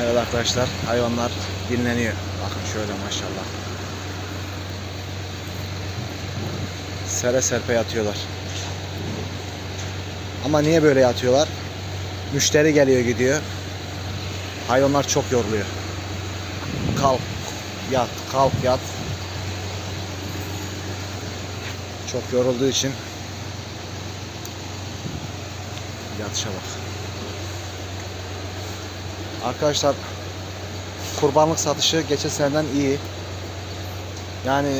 Evet arkadaşlar hayvanlar dinleniyor. Bakın şöyle maşallah. Sere serpe yatıyorlar. Ama niye böyle yatıyorlar? Müşteri geliyor gidiyor. Hayvanlar çok yoruluyor. Kalk, yat, kalk, yat. Çok yorulduğu için yatışa bak. Arkadaşlar kurbanlık satışı geçen seneden iyi. Yani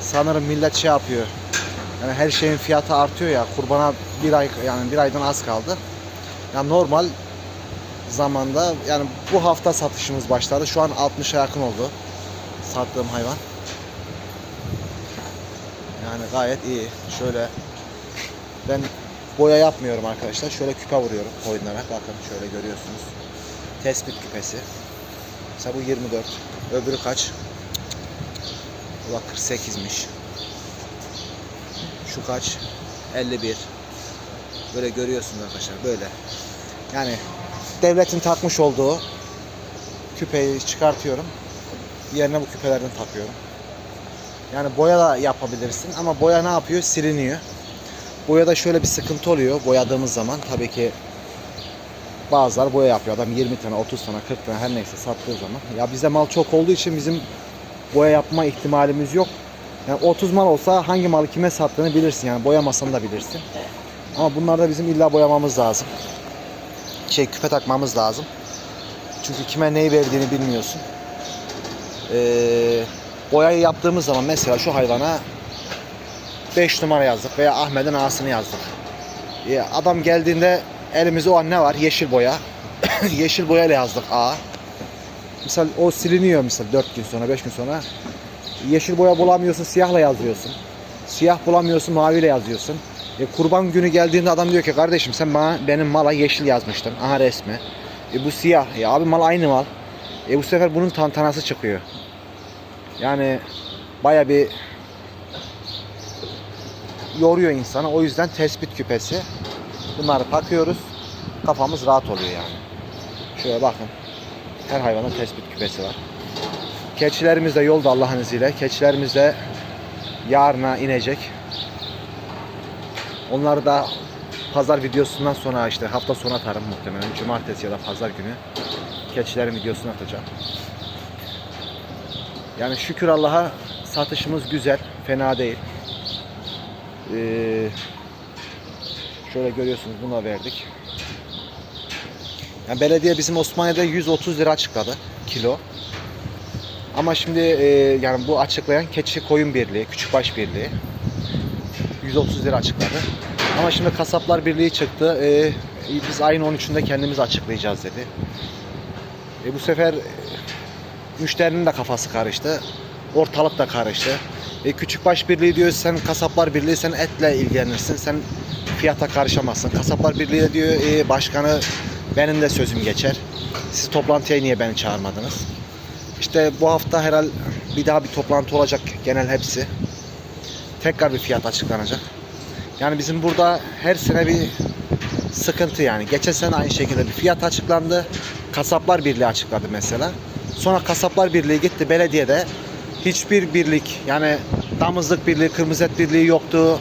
sanırım millet şey yapıyor. Yani her şeyin fiyatı artıyor ya. Kurbana bir ay yani bir aydan az kaldı. Yani normal zamanda yani bu hafta satışımız başladı. Şu an 60'a yakın oldu sattığım hayvan. Yani gayet iyi. Şöyle ben boya yapmıyorum arkadaşlar. Şöyle küpe vuruyorum koyunlara. Bakın şöyle görüyorsunuz. Tespit küpesi. Mesela bu 24. Öbürü kaç? Bu da 48'miş. Şu kaç? 51. Böyle görüyorsunuz arkadaşlar. Böyle. Yani devletin takmış olduğu küpeyi çıkartıyorum. Yerine bu küpelerden takıyorum. Yani boya da yapabilirsin ama boya ne yapıyor? Siliniyor. Boyada şöyle bir sıkıntı oluyor boyadığımız zaman. Tabii ki bazılar boya yapıyor. Adam 20 tane, 30 tane, 40 tane her neyse sattığı zaman. Ya bizde mal çok olduğu için bizim boya yapma ihtimalimiz yok. Yani 30 mal olsa hangi malı kime sattığını bilirsin. Yani boyamasan da bilirsin. Ama bunlarda bizim illa boyamamız lazım. Şey küpe takmamız lazım. Çünkü kime neyi verdiğini bilmiyorsun. Ee, boyayı yaptığımız zaman mesela şu hayvana 5 numara yazdık veya Ahmet'in A'sını yazdık. Ee, adam geldiğinde elimizde o an ne var? Yeşil boya. Yeşil boyayla yazdık A. Misal o siliniyor misal 4 gün sonra 5 gün sonra. Yeşil boya bulamıyorsun siyahla yazıyorsun. Siyah bulamıyorsun maviyle yazıyorsun. E, kurban günü geldiğinde adam diyor ki kardeşim sen bana benim mala yeşil yazmıştın. Aha resmi. E, bu siyah. Ya abi mal aynı mal. E, bu sefer bunun tantanası çıkıyor. Yani baya bir yoruyor insanı. O yüzden tespit küpesi. Bunları takıyoruz. Kafamız rahat oluyor yani. Şöyle bakın. Her hayvanın tespit küpesi var. Keçilerimiz de yolda Allah'ın izniyle. Keçilerimiz de yarına inecek. Onları da pazar videosundan sonra işte hafta sonu atarım muhtemelen. Cumartesi ya da pazar günü keçilerin videosunu atacağım. Yani şükür Allah'a satışımız güzel. Fena değil. Ee, şöyle görüyorsunuz buna verdik. Yani belediye bizim Osmaniye'de 130 lira açıkladı kilo. Ama şimdi e, yani bu açıklayan Keçi Koyun Birliği, Küçükbaş Birliği 130 lira açıkladı. Ama şimdi Kasaplar Birliği çıktı. E, biz ayın 13'ünde kendimiz açıklayacağız dedi. E, bu sefer müşterinin de kafası karıştı. Ortalık da karıştı. E, Küçükbaş Birliği diyor sen Kasaplar Birliği sen etle ilgilenirsin. Sen fiyata karışamazsın. Kasaplar Birliği de diyor e, başkanı benim de sözüm geçer. Siz toplantıya niye beni çağırmadınız? İşte bu hafta herhal bir daha bir toplantı olacak genel hepsi. Tekrar bir fiyat açıklanacak. Yani bizim burada her sene bir sıkıntı yani. Geçen sene aynı şekilde bir fiyat açıklandı. Kasaplar Birliği açıkladı mesela. Sonra Kasaplar Birliği gitti belediyede hiçbir birlik yani damızlık birliği, kırmızı et birliği yoktu.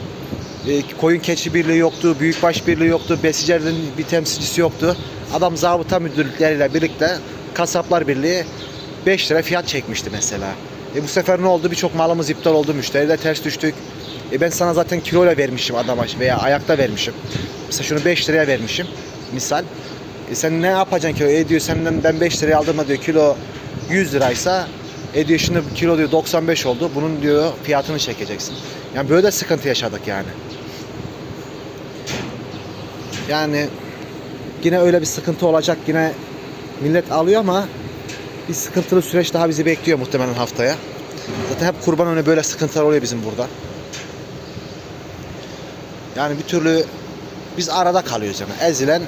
E, koyun keçi birliği yoktu, büyükbaş birliği yoktu, besicilerin bir temsilcisi yoktu. Adam zabıta müdürlükleriyle birlikte Kasaplar Birliği 5 lira fiyat çekmişti mesela. E bu sefer ne oldu? Birçok malımız iptal oldu. Müşteriyle ters düştük. E ben sana zaten kiloyla vermişim adama veya ayakta vermişim. Mesela şunu 5 liraya vermişim. Misal. E sen ne yapacaksın kilo? E diyor senden ben 5 liraya aldım diyor kilo 100 liraysa e diyor şimdi kilo diyor 95 oldu. Bunun diyor fiyatını çekeceksin. Yani böyle de sıkıntı yaşadık yani. Yani yine öyle bir sıkıntı olacak. Yine millet alıyor ama bir sıkıntılı süreç daha bizi bekliyor muhtemelen haftaya. Zaten hep kurban önü böyle sıkıntılar oluyor bizim burada. Yani bir türlü biz arada kalıyoruz yani. Ezilen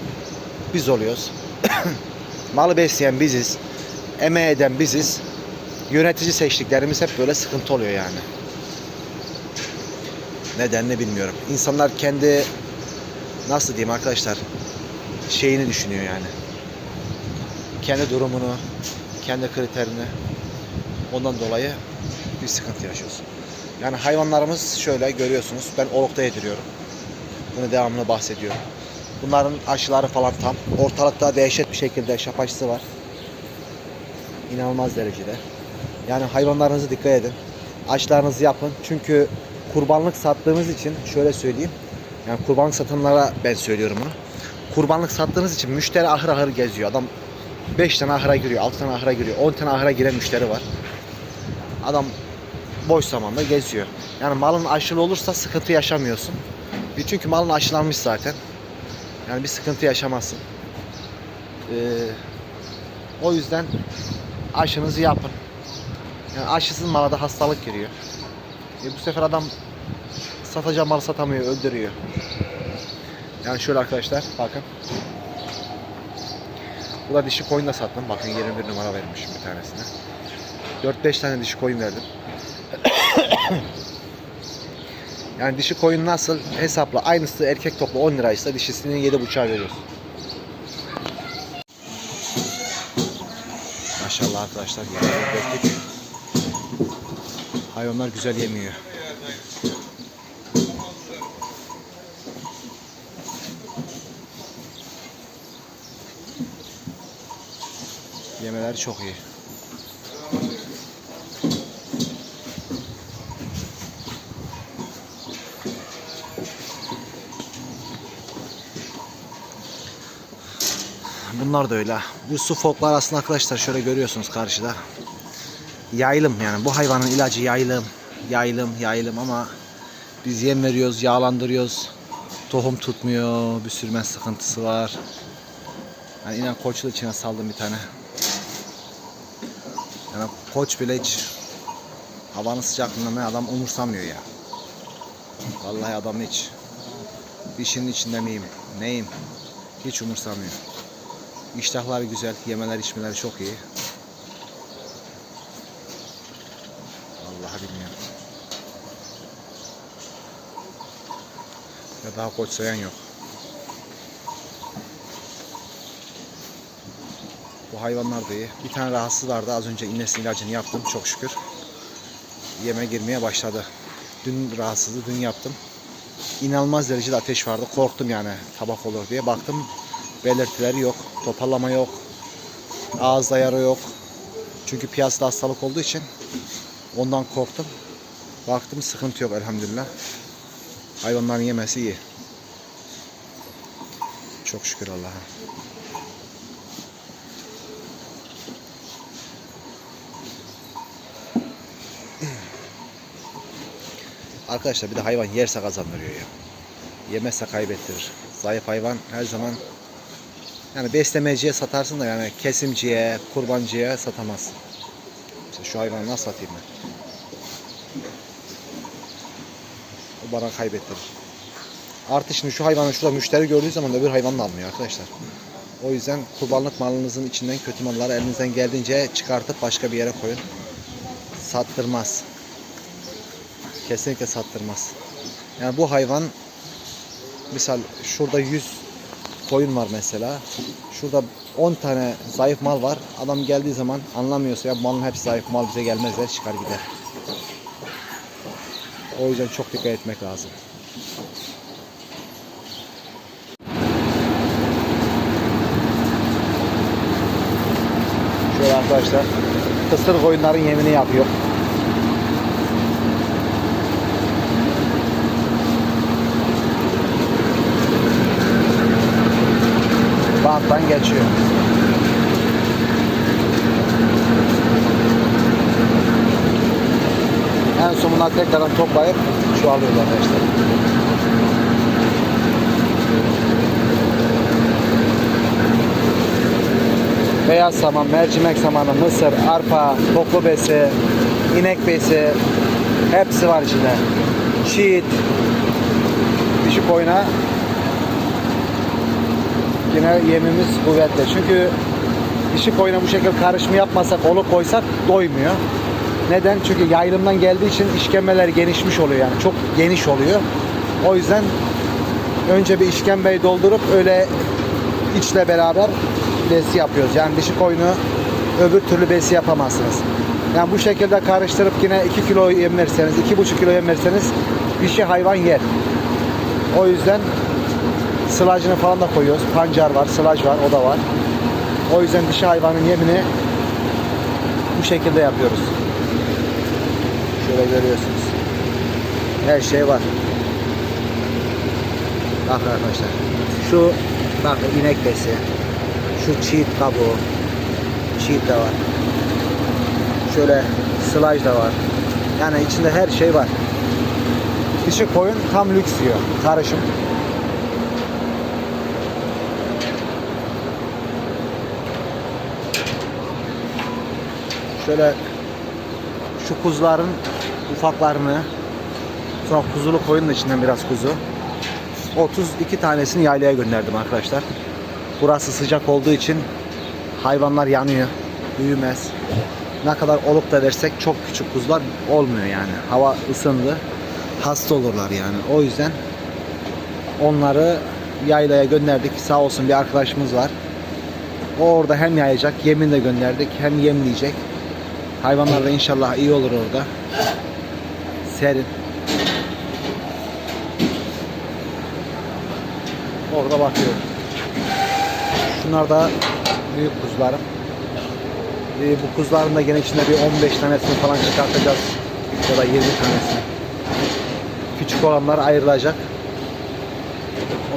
biz oluyoruz. Malı besleyen biziz. Emeği eden biziz. Yönetici seçtiklerimiz hep böyle sıkıntı oluyor yani. Nedenini bilmiyorum. İnsanlar kendi nasıl diyeyim arkadaşlar şeyini düşünüyor yani. kendi durumunu, kendi kriterini ondan dolayı bir sıkıntı yaşıyorsun. Yani hayvanlarımız şöyle görüyorsunuz. Ben olukta yediriyorum. Bunu devamlı bahsediyorum. Bunların aşıları falan tam. Ortalıkta dehşet bir şekilde şap aşısı var. İnanılmaz derecede. Yani hayvanlarınızı dikkat edin. Aşılarınızı yapın. Çünkü kurbanlık sattığımız için şöyle söyleyeyim. Yani kurbanlık satanlara ben söylüyorum bunu. Kurbanlık sattığınız için müşteri ahır ahır geziyor. Adam 5 tane ahıra giriyor, 6 tane ahıra giriyor, 10 tane ahıra giren müşteri var. Adam boş zamanda geziyor. Yani malın aşılı olursa sıkıntı yaşamıyorsun. E Çünkü malın aşılanmış zaten. Yani bir sıkıntı yaşamazsın. Ee, o yüzden aşınızı yapın. Yani aşısız mala da hastalık giriyor. E bu sefer adam satacağı malı satamıyor, öldürüyor. Yani şöyle arkadaşlar bakın. Bu da dişi koyun da sattım. Bakın 21 numara vermişim bir tanesine. 4-5 tane dişi koyun verdim. yani dişi koyun nasıl hesapla aynısı erkek toplu 10 liraysa dişisinin 7,5'a veriyoruz. Maşallah arkadaşlar. Hayvanlar güzel yemiyor. Yemeleri çok iyi. Bunlar da öyle. Bu su foklar aslında arkadaşlar şöyle görüyorsunuz karşıda. Yaylım yani bu hayvanın ilacı yaylım. Yaylım, yaylım ama biz yem veriyoruz, yağlandırıyoruz. Tohum tutmuyor, bir sürme sıkıntısı var. Yani inan koçlu içine saldım bir tane. Yani koç bile hiç havanın sıcaklığından ne adam umursamıyor ya. Vallahi adam hiç dişinin içinde miyim, neyim hiç umursamıyor. İştahları güzel, yemeler içmeleri çok iyi. Vallahi bilmiyorum. Ya daha koç sayan yok. Hayvanlar da iyi. Bir tane rahatsız vardı. Az önce iğnesinin ilacını yaptım çok şükür. Yeme girmeye başladı. Dün rahatsızdı. Dün yaptım. İnanılmaz derecede ateş vardı. Korktum yani tabak olur diye. Baktım belirtileri yok. Toparlama yok. Ağızda yara yok. Çünkü piyasada hastalık olduğu için ondan korktum. Baktım sıkıntı yok elhamdülillah. Hayvanların yemesi iyi. Çok şükür Allah'a. Arkadaşlar bir de hayvan yerse kazandırıyor ya. Yemezse kaybettirir. Zayıf hayvan her zaman yani beslemeciye satarsın da yani kesimciye, kurbancıya satamazsın. Mesela şu hayvanı nasıl satayım ben? O bana kaybettirir. Artı şimdi şu hayvanı şurada müşteri gördüğü zaman öbür hayvanı da almıyor arkadaşlar. O yüzden kurbanlık malınızın içinden kötü malları elinizden geldiğince çıkartıp başka bir yere koyun. Sattırmaz. Kesinlikle sattırmaz. Yani bu hayvan misal şurada 100 koyun var mesela. Şurada 10 tane zayıf mal var. Adam geldiği zaman anlamıyorsa ya malın hepsi zayıf mal bize gelmezler çıkar gider. O yüzden çok dikkat etmek lazım. Şöyle arkadaşlar kısır koyunların yemini yapıyor. Banttan geçiyor. En son bunlar tekrardan toplayıp şu alıyorlar arkadaşlar. Beyaz saman, mercimek samanı, mısır, arpa, toplu besi, inek besi hepsi var içinde. Çiğit, dişi koyuna yine yemimiz kuvvetli. Çünkü dişi koyuna bu şekilde karışımı yapmasak, oluk koysak doymuyor. Neden? Çünkü yaylımdan geldiği için işkembeler genişmiş oluyor yani. Çok geniş oluyor. O yüzden önce bir işkembeyi doldurup öyle içle beraber besi yapıyoruz. Yani dişi koyunu öbür türlü besi yapamazsınız. Yani bu şekilde karıştırıp yine 2 kilo yem verseniz, 2,5 kilo yem verseniz dişi hayvan yer. O yüzden sılacını falan da koyuyoruz. Pancar var, sılaj var, o da var. O yüzden dişi hayvanın yemini bu şekilde yapıyoruz. Şöyle görüyorsunuz. Her şey var. Bak arkadaşlar. Şu bak inek besi. Şu çiğit kabuğu. Çiğit de var. Şöyle sılaj da var. Yani içinde her şey var. Dişi koyun tam lüks yiyor. Karışım. Şöyle şu kuzuların ufaklarını sonra kuzulu koyunun içinden biraz kuzu 32 tanesini yaylaya gönderdim arkadaşlar. Burası sıcak olduğu için hayvanlar yanıyor. Büyümez. Ne kadar oluk da versek çok küçük kuzular olmuyor yani. Hava ısındı. Hasta olurlar yani. O yüzden onları yaylaya gönderdik. Sağ olsun bir arkadaşımız var. O orada hem yayacak, yemin de gönderdik, hem yemleyecek. Hayvanlar da inşallah iyi olur orada. Serin. Orada bakıyorum. Şunlar da büyük kuzularım. Ee, bu kuzuların da gene içinde bir 15 tanesini falan çıkartacağız. Ya da 20 tanesini. Küçük olanlar ayrılacak.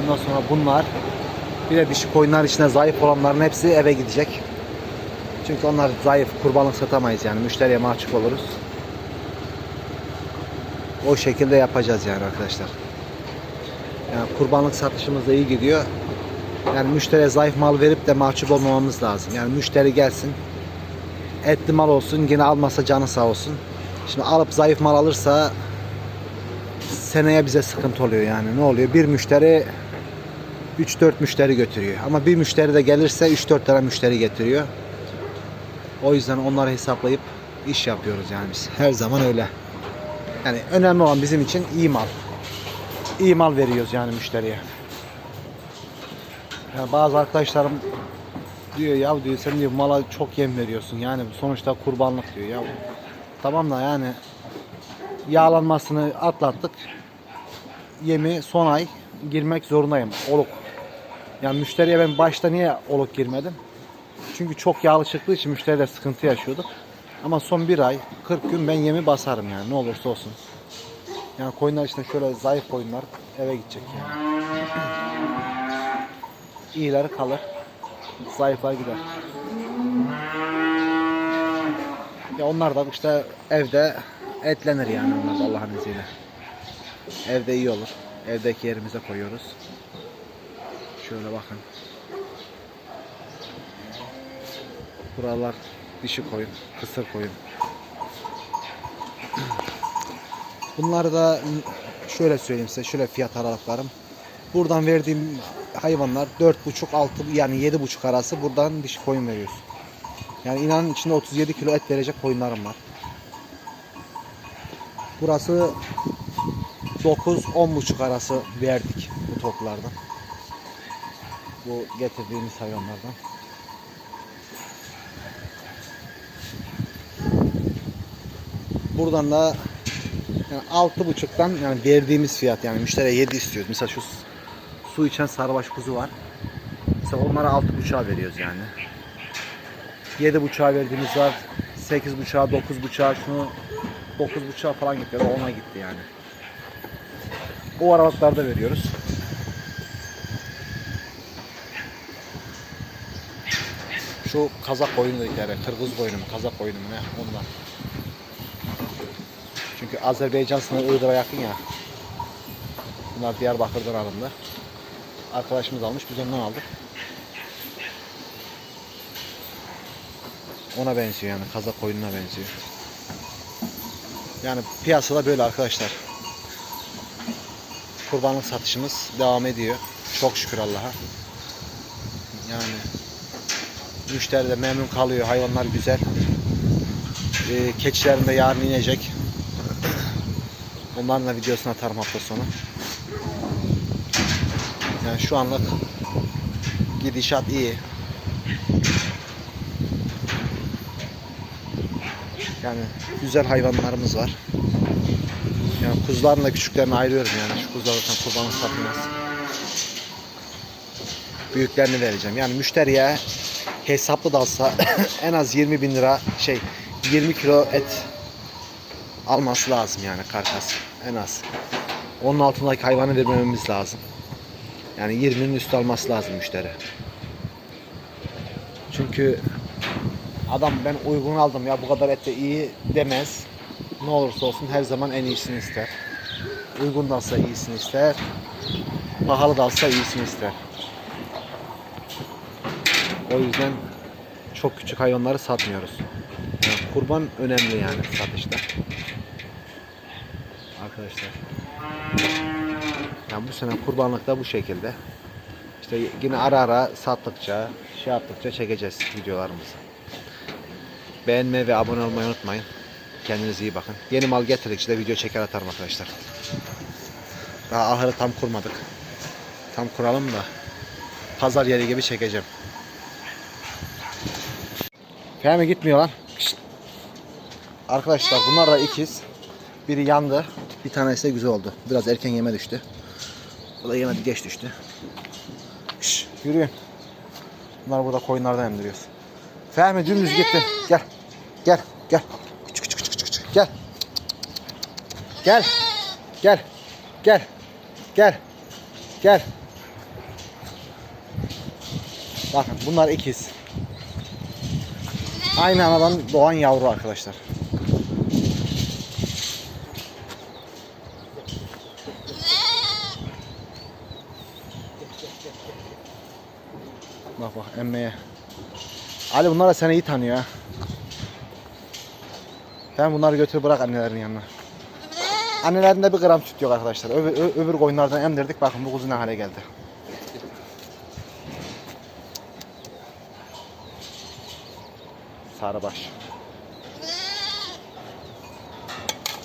Ondan sonra bunlar bir de dişi koyunlar içinde zayıf olanların hepsi eve gidecek. Çünkü onlar zayıf, kurbanlık satamayız yani. Müşteriye mahcup oluruz. O şekilde yapacağız yani arkadaşlar. Yani kurbanlık satışımız da iyi gidiyor. Yani müşteriye zayıf mal verip de mahcup olmamamız lazım. Yani müşteri gelsin, etli mal olsun, yine almasa canı sağ olsun. Şimdi alıp zayıf mal alırsa seneye bize sıkıntı oluyor yani. Ne oluyor? Bir müşteri 3-4 müşteri götürüyor. Ama bir müşteri de gelirse 3-4 tane müşteri getiriyor. O yüzden onları hesaplayıp iş yapıyoruz yani biz. Her zaman öyle. Yani önemli olan bizim için iyi mal. İyi mal veriyoruz yani müşteriye. Ya bazı arkadaşlarım diyor ya diyor sen diyor mala çok yem veriyorsun. Yani sonuçta kurbanlık diyor ya. Tamam da yani yağlanmasını atlattık. Yemi son ay girmek zorundayım. Oluk. Yani müşteriye ben başta niye oluk girmedim? Çünkü çok yağlı çıktığı için müşteriler sıkıntı yaşıyorduk. Ama son bir ay 40 gün ben yemi basarım yani ne olursa olsun. Yani koyunlar işte şöyle zayıf koyunlar eve gidecek yani. İyileri kalır. Zayıflar gider. Ya onlar da işte evde etlenir yani onlar da Allah'ın izniyle. Evde iyi olur. Evdeki yerimize koyuyoruz. Şöyle bakın. Buralar dişi koyun, kısır koyun. Bunları da şöyle söyleyeyim size, şöyle fiyat aralıklarım. Buradan verdiğim hayvanlar 4,5 6 yani 7,5 arası buradan dişi koyun veriyoruz. Yani inanın içinde 37 kilo et verecek koyunlarım var. Burası 9-10,5 arası verdik bu toplardan. Bu getirdiğimiz hayvanlardan. Buradan da yani altı buçuktan yani verdiğimiz fiyat yani müşteriye 7 istiyoruz. Mesela şu su içen sarıbaş kuzu var. Mesela onlara altı buçuğa veriyoruz yani. Yedi buçuğa verdiğimiz var. Sekiz buçuğa, dokuz buçuğa şunu dokuz buçuğa falan gitti. Ona gitti yani. O aralıklarda veriyoruz. Şu kazak koyunu dedikleri, kırgız koyunu mu, kazak koyunu mu ne ondan. Çünkü Azerbaycan sınırı Iğdır'a yakın ya. Bunlar Diyarbakır'dan alındı. Arkadaşımız almış, biz ondan aldık. Ona benziyor yani, kazak koyununa benziyor. Yani piyasada böyle arkadaşlar. Kurbanlık satışımız devam ediyor. Çok şükür Allah'a. Yani müşteri de memnun kalıyor. Hayvanlar güzel. Ee, keçilerim de yarın inecek. Onların da videosunu atarım hafta sonu. Yani şu anlık gidişat iyi. Yani güzel hayvanlarımız var. Yani kuzuların da küçüklerini ayırıyorum yani. Şu kuzular zaten kurbanlık satılmaz. Büyüklerini vereceğim. Yani müşteriye hesaplı da alsa en az 20 bin lira şey 20 kilo et alması lazım yani karkas en az. Onun altındaki hayvanı vermememiz lazım. Yani 20'nin üstü alması lazım müşteri. Çünkü adam ben uygun aldım ya bu kadar et de iyi demez. Ne olursa olsun her zaman en iyisini ister. Uygun da alsa iyisini ister. Pahalı da alsa iyisini ister. O yüzden çok küçük hayvanları satmıyoruz. Yani kurban önemli yani satışta. Arkadaşlar. Yani bu sene kurbanlık da bu şekilde. İşte yine ara ara sattıkça, şey yaptıkça çekeceğiz videolarımızı. Beğenmeyi ve abone olmayı unutmayın. Kendinize iyi bakın. Yeni mal getirdikçe de video çeker atarım arkadaşlar. Daha ahırı tam kurmadık. Tam kuralım da pazar yeri gibi çekeceğim. Fehmi gitmiyor lan. Arkadaşlar bunlar da ikiz. Biri yandı. Bir tanesi de güzel oldu. Biraz erken yeme düştü. O da yemedi geç düştü. Şş, yürüyün. Bunlar burada koyunlardan emdiriyoruz. Fehmi dümdüz gitti. Gel. Gel. Gel. Küçük küçük küçük küçük. Gel. Gel. Gel. Gel. Gel. Gel. Bakın bunlar ikiz. Aynı anadan doğan yavru arkadaşlar. Bak bak emmeye. Ali bunlar da seni iyi tanıyor ha. Ben bunları götür bırak annelerin yanına. Annelerinde bir gram süt yok arkadaşlar. Öbür, öbür koyunlardan emdirdik. Bakın bu kuzu ne hale geldi. Sarıbaş.